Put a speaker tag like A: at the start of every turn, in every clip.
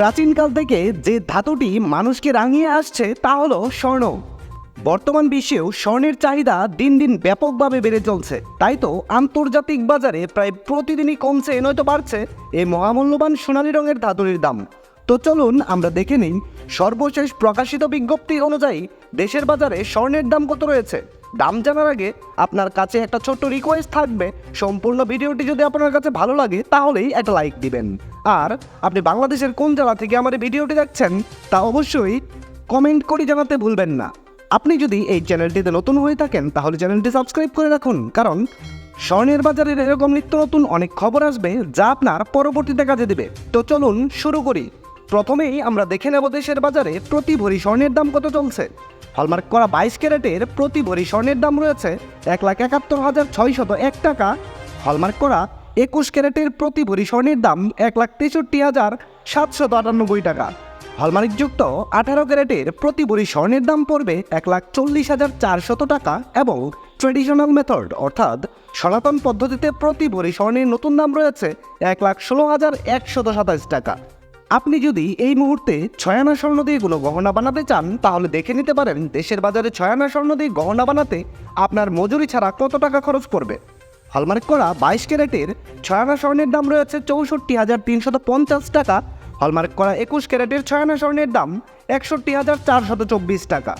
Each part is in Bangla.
A: প্রাচীনকাল থেকে যে ধাতুটি মানুষকে রাঙিয়ে আসছে, তা হলো স্বর্ণ। বর্তমান বিশ্বেও স্বর্ণের চাহিদা দিন দিন ব্যাপকভাবে বেড়ে চলছে। তাই তো আন্তর্জাতিক বাজারে প্রায় প্রতিদিনই কমছে, নয়তো বাড়ছে এই মহামূল্যবান সোনালি রঙের ধাতুরির দাম। তো চলুন আমরা দেখে নিই। সর্বশেষ প্রকাশিত বিজ্ঞপ্তি অনুযায়ী দেশের বাজারে স্বর্ণের দাম কত রয়েছে? দাম জানার আগে আপনার কাছে একটা ছোট্ট রিকোয়েস্ট থাকবে। সম্পূর্ণ ভিডিওটি যদি আপনার কাছে ভালো লাগে, তাহলেই একটা লাইক দিবেন। আর আপনি বাংলাদেশের কোন জেলা থেকে আমার এই ভিডিওটি দেখছেন, তা অবশ্যই কমেন্ট করে জানাতে ভুলবেন না। আপনি যদি এই চ্যানেলটিতে নতুন হয়ে থাকেন, তাহলে চ্যানেলটি সাবস্ক্রাইব করে রাখুন। কারণ স্বর্ণের বাজারের এরকম নিত্য নতুন অনেক খবর আসবে, যা আপনার পরবর্তীতে কাজে দেবে। তো চলুন শুরু করি। প্রথমেই আমরা দেখে নেব দেশের বাজারে প্রতি ভরি স্বর্ণের দাম কত চলছে। হলমার্ক করা বাইশ ক্যারেটের প্রতি ভরি স্বর্ণের দাম রয়েছে এক লাখ একাত্তর হাজার ছয়শত এক টাকা। হলমার্ক করা একুশ ক্যারেটের প্রতি ভরি স্বর্ণের দাম এক লাখ তেষট্টি হাজার সাতশত আটানব্বই টাকা। হলমার্কযুক্ত আঠারো ক্যারেটের প্রতি ভরি স্বর্ণের দাম পড়বে এক লাখ চল্লিশ হাজার চারশত টাকা এবং ট্রেডিশনাল মেথড অর্থাৎ সনাতন পদ্ধতিতে প্রতি ভরি স্বর্ণের নতুন দাম রয়েছে এক লাখ ষোলো হাজার একশত সাতাশ টাকা। আপনি যদি এই মুহূর্তে ছয়ানা স্বর্ণ দিয়ে কোনো গহনা বানাতে চান, তাহলে দেখে নিতে পারেন দেশের বাজারে ছয়ানা স্বর্ণ দিয়ে গহনা বানাতে আপনার মজুরি ছাড়া কত টাকা খরচ করবে হলমার্ক করা বাইশ ক্যারেটের ছয়ানা স্বর্ণের দাম রয়েছে চৌষট্টি হাজার তিনশত পঞ্চাশ টাকা। হলমার্ক করা একুশ ক্যারেটের ছয়ানা স্বর্ণের দাম একষট্টি হাজার চারশত চব্বিশ টাকা।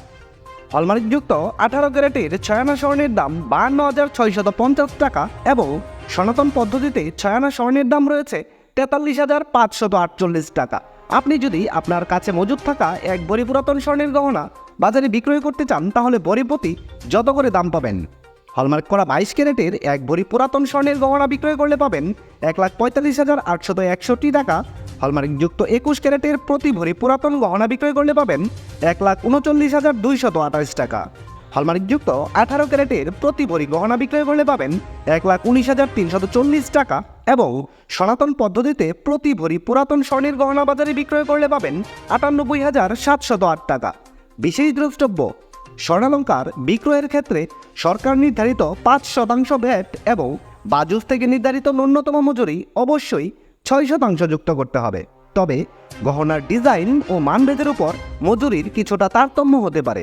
A: হলমার্কযুক্ত আঠারো ক্যারেটের ছয়ানা স্বর্ণের দাম বাহান্ন হাজার ছয়শত পঞ্চাশ টাকা এবং সনাতন পদ্ধতিতে ছয়ানা স্বর্ণের দাম রয়েছে তেতাল্লিশ হাজার পাঁচশত আটচল্লিশ টাকা। আপনি যদি আপনার কাছে মজুদ থাকা এক বড়ি পুরাতন স্বর্ণের গহনা বাজারে বিক্রয় করতে চান, তাহলে বড়ি প্রতি যত করে দাম পাবেন। হলমার্ক করা বাইশ ক্যারেটের এক ভরি পুরাতন স্বর্ণের গহনা বিক্রয় করলে পাবেন এক লাখ পঁয়তাল্লিশ হাজার আটশত একষট্টি টাকা। হলমার্কযুক্ত একুশ ক্যারেটের প্রতি ভরি পুরাতন গহনা বিক্রয় করলে পাবেন এক লাখ উনচল্লিশ হাজার দুইশত আঠাশ টাকা। হলমার্কযুক্ত আঠারো ক্যারেটের প্রতি ভরি গহনা বিক্রয় করলে পাবেন এক লাখ উনিশ হাজার তিনশত চল্লিশ টাকা এবং সনাতন পদ্ধতিতে প্রতি ভরি পুরাতন স্বর্ণের গহনা বাজারে বিক্রয় করলে পাবেন আটানব্বই হাজার সাতশত আট টাকা। বিশেষ দ্রষ্টব্য, স্বর্ণালঙ্কার বিক্রয়ের ক্ষেত্রে সরকার নির্ধারিত পাঁচ শতাংশ ভ্যাট এবং বাজুস থেকে নির্ধারিত ন্যূনতম মজুরি অবশ্যই ছয় শতাংশ যুক্ত করতে হবে। তবে গহনার ডিজাইন ও মানভেদের উপর মজুরির কিছুটা তারতম্য হতে পারে।